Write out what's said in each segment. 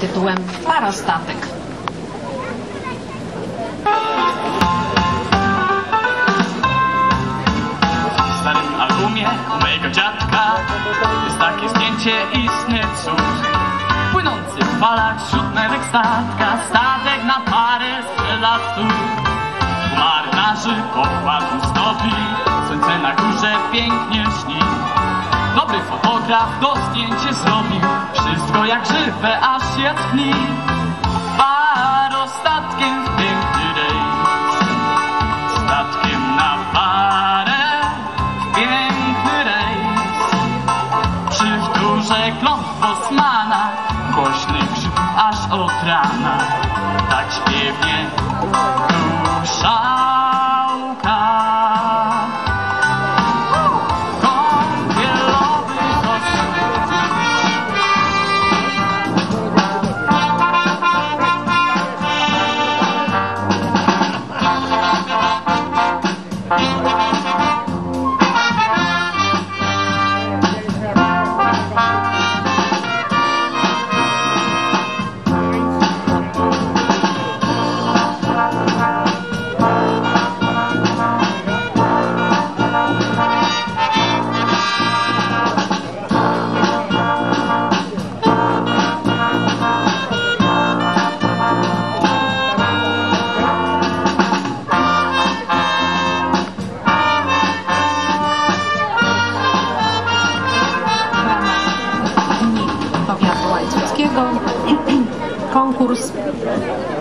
tytułem Parostatek. W starym albumie mojego dziadka jest takie zdjęcie istny cud. Płynący w falach wśród mewek statka, statek na parę strzela tu. Marynarzy pokład ustąpi, słońce na górze pięknie śni. Dobry fotograf to zdjęcie wszystko jak żywe, aż się tchni. Parostatkiem w piękny rejs, statkiem na parę w piękny rejs. Przy wtórze kląt Bosmana, głośny krzyk aż od rana, tak śpiewnie duszałka.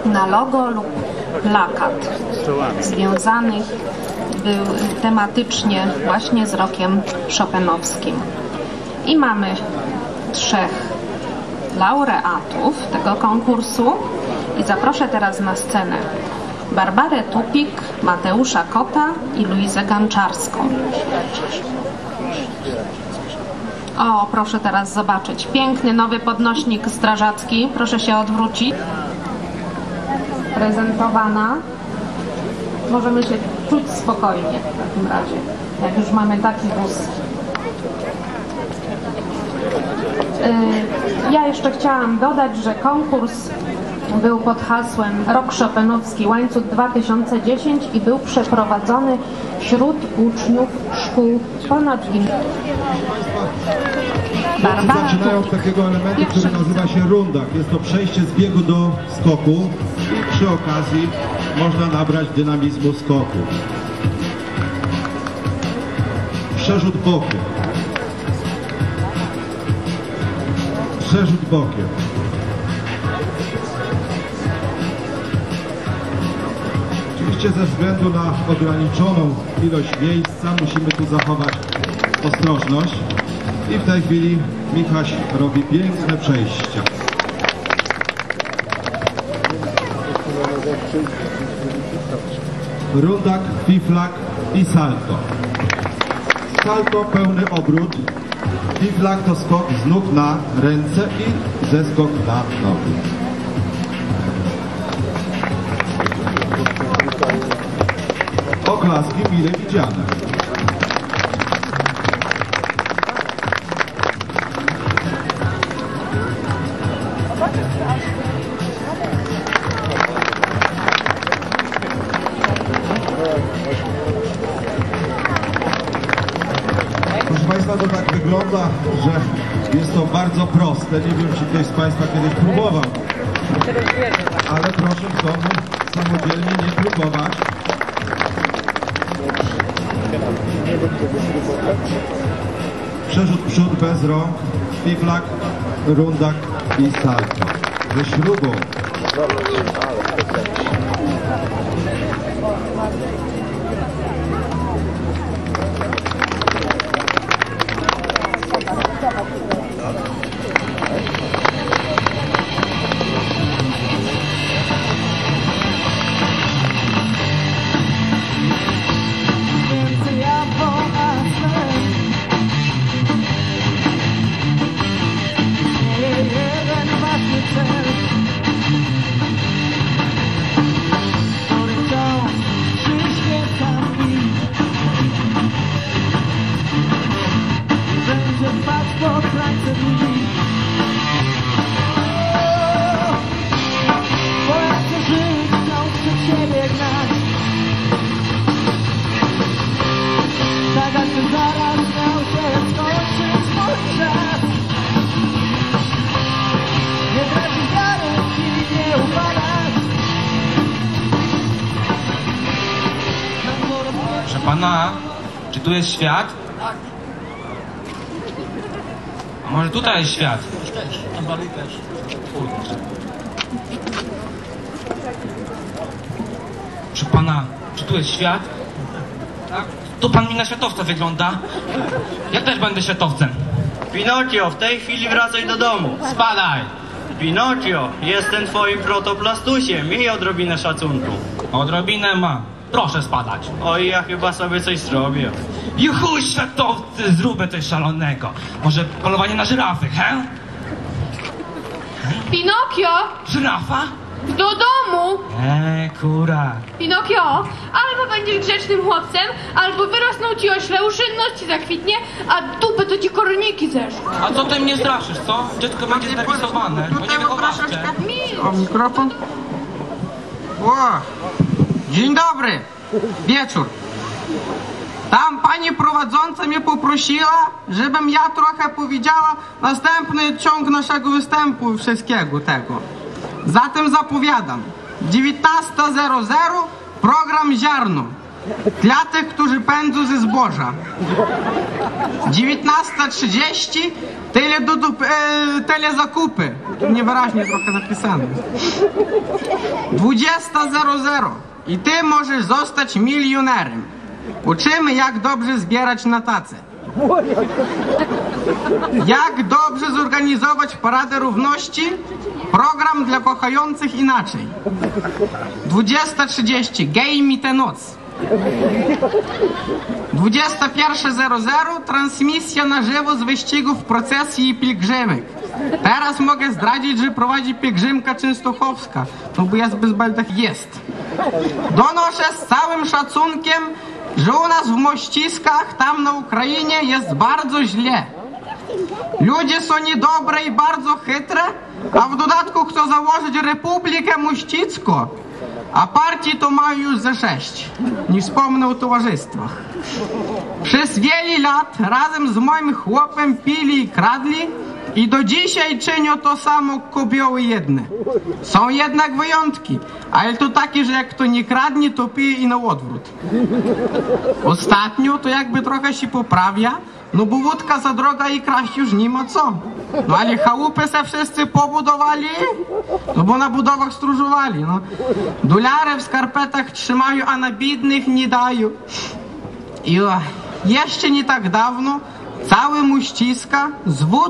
Na logo lub plakat związany był tematycznie właśnie z rokiem chopinowskim. I mamy trzech laureatów tego konkursu i zaproszę teraz na scenę Barbarę Tupik, Mateusza Kota i Luizę Ganczarską. O, proszę teraz zobaczyć. Piękny nowy podnośnik strażacki. Proszę się odwrócić. Prezentowana. Możemy się czuć spokojnie w takim razie, jak już mamy taki wóz. Y, Ja jeszcze chciałam dodać, że konkurs był pod hasłem Rok Chopinowski Łańcuch 2010 i był przeprowadzony wśród uczniów szkół ponadgimnazjalnych. Barbara Zaczynają od takiego elementu, który nazywa się rundak. Jest to przejście z biegu do skoku i przy okazji można nabrać dynamizmu skoku. Przerzut bokiem. Przerzut bokiem. Oczywiście ze względu na ograniczoną ilość miejsca musimy tu zachować ostrożność. I w tej chwili Michaś robi piękne przejścia. Rundak, fiflak i salto. Salto pełny obrót. Fiflak to skok z nóg na ręce i zeskok na nogi. Oklaski mile widziane. Proszę Państwa, to tak wygląda, że jest to bardzo proste. Nie wiem, czy ktoś z Państwa kiedyś próbował. Ale proszę w domu samodzielnie nie próbować. Przerzut przód bez rąk, fiflak, rundak i salto. Ze śrubą. Só para Zegar Proszę pana, czy tu jest świat? Tak. A może tutaj jest świat? Też. Proszę pana, czy tu jest świat? Tak. To pan mi na światowca wygląda. Ja też będę światowcem. Pinokio, w tej chwili wracaj do domu. Spadaj! Pinokio, jestem twoim protoplastusiem. Miej odrobinę szacunku. Odrobinę ma. Proszę spadać. Oj, ja chyba sobie coś zrobię. Juhu, światowcy, zróbmy coś szalonego. Może polowanie na żyrafy, he? Pinokio, Żyrafa? Do domu! Eee, kura. Pinokio, albo będziesz grzecznym chłopcem, albo wyrosną ci ośle, uszynność ci zakwitnie, a dupę to ci korniki zeszły. A co ty mnie straszysz, co? Dziecko będzie zrewisowane. To nie wychowawcze. O, mikrofon. O, dzień dobry. Wieczór. Tam pani prowadząca mnie poprosiła, żebym ja trochę powiedziała następny ciąg naszego występu i wszystkiego tego. Zatem zapowiadam. 19.00 program Ziarno. Dla tych, którzy pędzą ze zboża. 19.30 tyle, do, e, tyle zakupy. Niewyraźnie trochę napisane. 20.00 i ty możesz zostać milionerem. Uczymy jak dobrze zbierać na tacę. Jak dobrze zorganizować paradę równości? Program dla kochających inaczej. 20.30 Gej mi tę noc. 21.00 transmisja na żywo z wyścigów procesji i pielgrzymek. Teraz mogę zdradzić, że prowadzi pielgrzymka Częstochowska, no bo ja z Bezbaldach jest. Donoszę z całym szacunkiem, że u nas w Mościskach, tam na Ukrainie jest bardzo źle. Ludzie są niedobre i bardzo chytre, a w dodatku chcą założyć Republikę Mościcką, a partii to mają już ze sześć. Nie wspomnę o towarzystwach. Przez wiele lat razem z moim chłopem pili i kradli i do dzisiaj czynią to samo kobioły jedne. Są jednak wyjątki, ale to takie, że jak kto nie kradnie, to pije i na odwrót. Ostatnio to jakby trochę się poprawia, no bo wódka za droga i kraść już nie ma co. No ale chałupy se wszyscy pobudowali, no bo na budowach stróżowali, no. Dolary w skarpetach trzymają, a na biednych nie dają. I jeszcze nie tak dawno cały mu ściska z wód